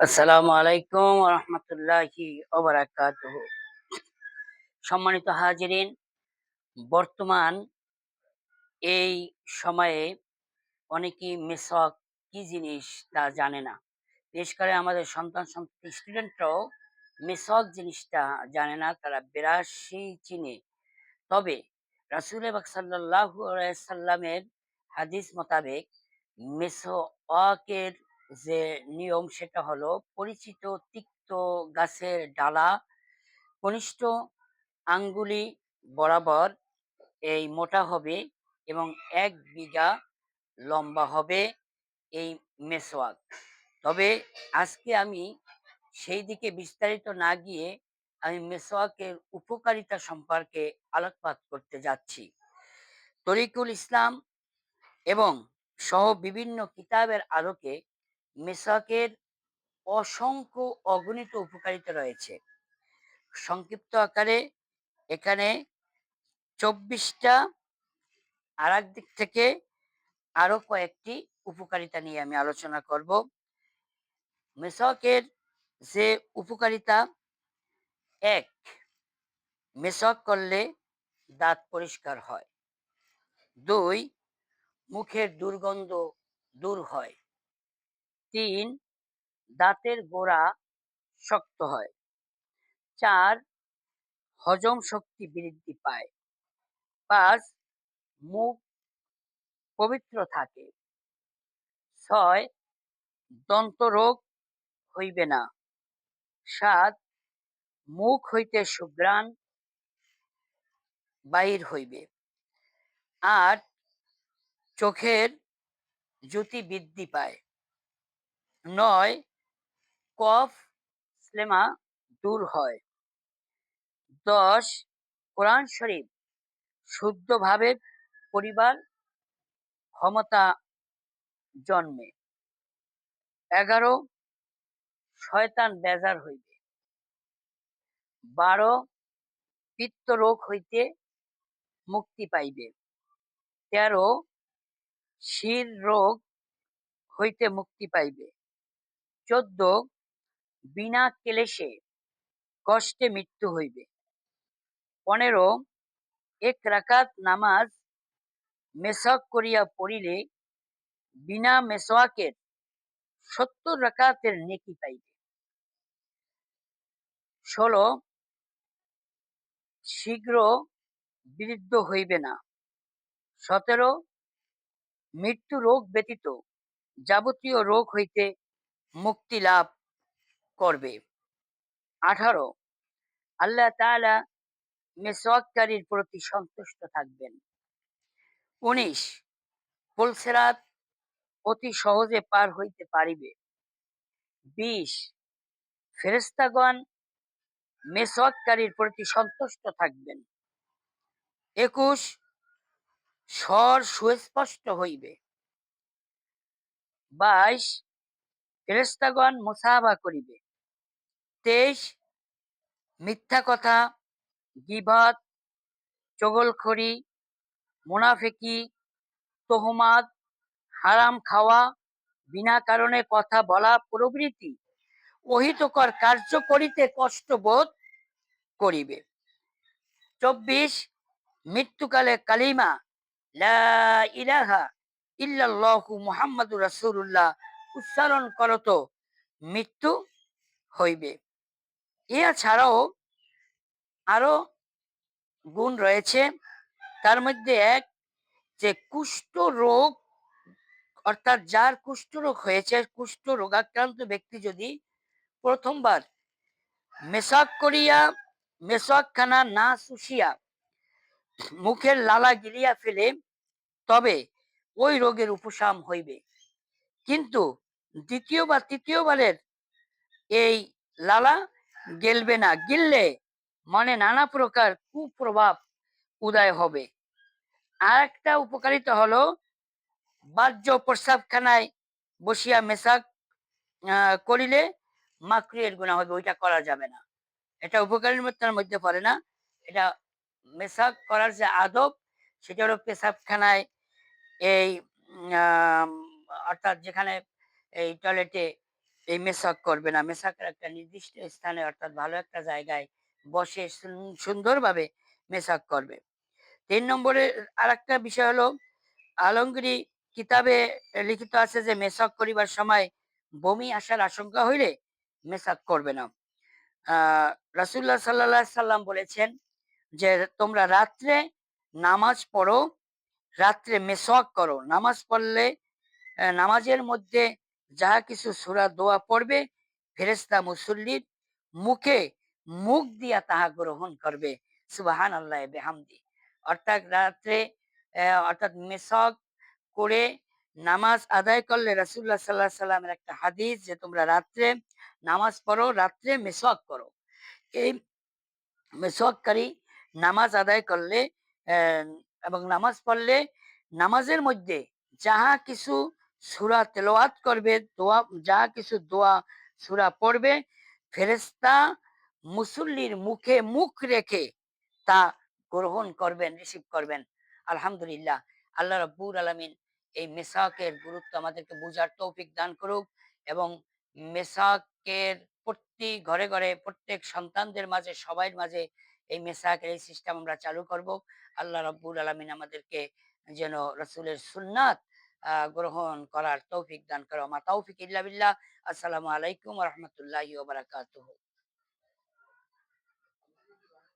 আসসালামু আলাইকুম রহমতুল্লাহি সম্মানিত হাজিরিন, বর্তমান এই সময়ে অনেকেই মেসক কি জিনিস তা জানে না। বিশেষ করে আমাদের সন্তান সন্ততি স্টুডেন্টরাও মেসক জিনিসটা জানে না, তারা বিরাশি চিনে। তবে রাসুল সাল্লাহু সাল্লামের হাদিস মোতাবেক মেসওয়াকের যে নিয়ম সেটা হলো পরিচিত তিক্ত গাছের ডালা, কনিষ্ঠ আঙ্গুলি বরাবর এই মোটা হবে এবং এক বিঘা লম্বা হবে এই মেসওয়াক তবে আজকে আমি সেই দিকে বিস্তারিত না গিয়ে আমি মেসওয়াকের উপকারিতা সম্পর্কে আলোকপাত করতে যাচ্ছি। তরিকুল ইসলাম এবং সহ বিভিন্ন কিতাবের আলোকে মেসওয়াকের অসংখ্য অগণিত উপকারিতা রয়েছে। সংক্ষিপ্ত আকারে এখানে চব্বিশটা আর দিক থেকে আরও কয়েকটি উপকারিতা নিয়ে আমি আলোচনা করব। মেসকের যে উপকারিতা, এক, মেসক করলে দাঁত পরিষ্কার হয়। দুই, মুখের দুর্গন্ধ দূর হয়। তিন দাঁতের গোড়া শক্ত হয়। চার হজম শক্তি বৃদ্ধি পায়। পাঁচ মুখ পবিত্র থাকে। ছয় দন্ত রোগ হইবে না। সাত মুখ হইতে সুগ্রাণ বাহির হইবে। আট চোখের জ্যোতি বৃদ্ধি পায়। নয়, কফ স্লেমা দূর হয়। দশ, কোরআন শরীফ শুদ্ধভাবে পরিবার ক্ষমতা জন্মে। এগারো, শয়তান বেজার হইবে। বারো, পিত্ত রোগ হইতে মুক্তি পাইবে। তেরো, শির রোগ হইতে মুক্তি পাইবে। চোদ্দ বিনা কেলেশে কষ্টে মৃত্যু হইবে। পনেরো, এক রাকাত নামাজ মেসক করিয়া পড়িলে বিনা মেসওয়াকের সত্তর রাকাতের নেকি পাইবে। ষোলো, শীঘ্র বৃদ্ধ হইবে না। সতেরো, মৃত্যু রোগ ব্যতীত যাবতীয় রোগ হইতে মুক্তি লাভ করবে। আঠারো, আল্লাহ তাআলা মেসওয়াককারীর প্রতি সন্তুষ্ট থাকবেন। উনিশ পুলসেরাত অতি সহজে পার হইতে পারিবে। বিশ ফেরেস্তাগণ মেসওয়াককারীর প্রতি সন্তুষ্ট থাকবেন। একুশ, স্বর সুস্পষ্ট হইবে। বাইশ ফেরেস্তাগণ মুসাহাবা করিবে। তেইশ, মিথ্যা কথা গিবাদ চগলখড়ি, মুনাফেকি, তোহমাদ, হারাম খাওয়া, বিনা কারণে কথা বলা প্রভৃতি, অহিতকর কার্য করিতে কষ্ট বোধ করিবে। চব্বিশ, মৃত্যুকালে কালিমা ইলাহা ইল্লাল্লাহু মুহাম্মাদুর রাসূলুল্লাহ উচ্চারণ করত মৃত্যু হইবে। এছাড়াও আরও গুণ রয়েছে। তার মধ্যে এক যে কুষ্ঠ রোগ, অর্থাৎ যার কুষ্ঠ রোগ হয়েছে, কুষ্ঠ রোগাক্রান্ত ব্যক্তি যদি প্রথমবার মেশাক করিয়া, মেসাকখানা না শুষিয়া মুখের লালা গিলিয়া ফেলে, তবে ওই রোগের উপশম হইবে। কিন্তু দ্বিতীয় বা তৃতীয়বারের এই লালা গেলবে না। গিললে মনে নানা প্রকার কুপ্রভাব উদয় হবে। আর একটা উপকারিতা হলো বাহ্য প্রস্রাবখানায় বসিয়া মেশাক করিলে মাকড়িয়ের গুণা হবে, ওইটা করা যাবে না। এটা উপকারীর মধ্যে পড়ে না। এটা মেশাক করার যে আদব, সেটা হলো পেশাবখানায় এই অর্থাৎ যেখানে এই টয়লেটে এই মেসাক করবে না। মেসাকের একটা নির্দিষ্ট স্থানে অর্থাৎ ভালো একটা জায়গায় বসে সুন- সুন্দরভাবে মেসাক করবে। তিন নম্বরে আর একটা বিষয় হলো, আলমগিরি কিতাবে লিখিত আছে যে মেসাক করিবার সময় বমি আসার আশঙ্কা হইলে মেসাক করবে না। আহ রাসুল্লাহ সাল্লাহ সাল্লাম বলেছেন যে, তোমরা রাত্রে নামাজ পড়ো, রাত্রে মেসওয়াক করো। নামাজ পড়লে নামাজের মধ্যে যাহা কিছু সুরা দোয়া পড়বে ফেরেস্তা মুসল্লির মুখে মুখ দিয়া তাহা গ্রহণ করবে। সুবাহান আল্লাহ বেহামদি। অর্থাৎ রাত্রে অর্থাৎ মেসক করে নামাজ আদায় করলে রাসুল্লাহ সাল্লাহ সাল্লামের একটা হাদিস যে তোমরা রাত্রে নামাজ পড়ো, রাত্রে মেসওয়াক করো। এই মেসওয়াককারী নামাজ আদায় করলে এবং নামাজ পড়লে নামাজের মধ্যে যাহা কিছু সুরা তেলাওয়াত করবে দোয়া যাহা কিছু দোয়া সুরা পড়বে ফেরেস্তা মুসল্লির মুখে মুখ রেখে তা গ্রহণ করবেন রিসিভ করবেন। আলহামদুলিল্লাহ আল্লাহ রব্বুর আলমিন এই মেসাকের গুরুত্ব আমাদেরকে বুঝার তৌফিক দান করুক এবং মেসাকের প্রতি ঘরে ঘরে প্রত্যেক সন্তানদের মাঝে সবাই মাঝে এই মেসাকের এই সিস্টেম আমরা চালু করব। আল্লাহ রব্বুল আলমিন আমাদেরকে যেন রসুলের সুন্নাত আহ, গ্রহণ করার তৌফিক দান করো। মা তৌফিক ইল্লা বিল্লাহ। আসসালামু আলাইকুম রহমতুল্লাহ বারাকাতুহু।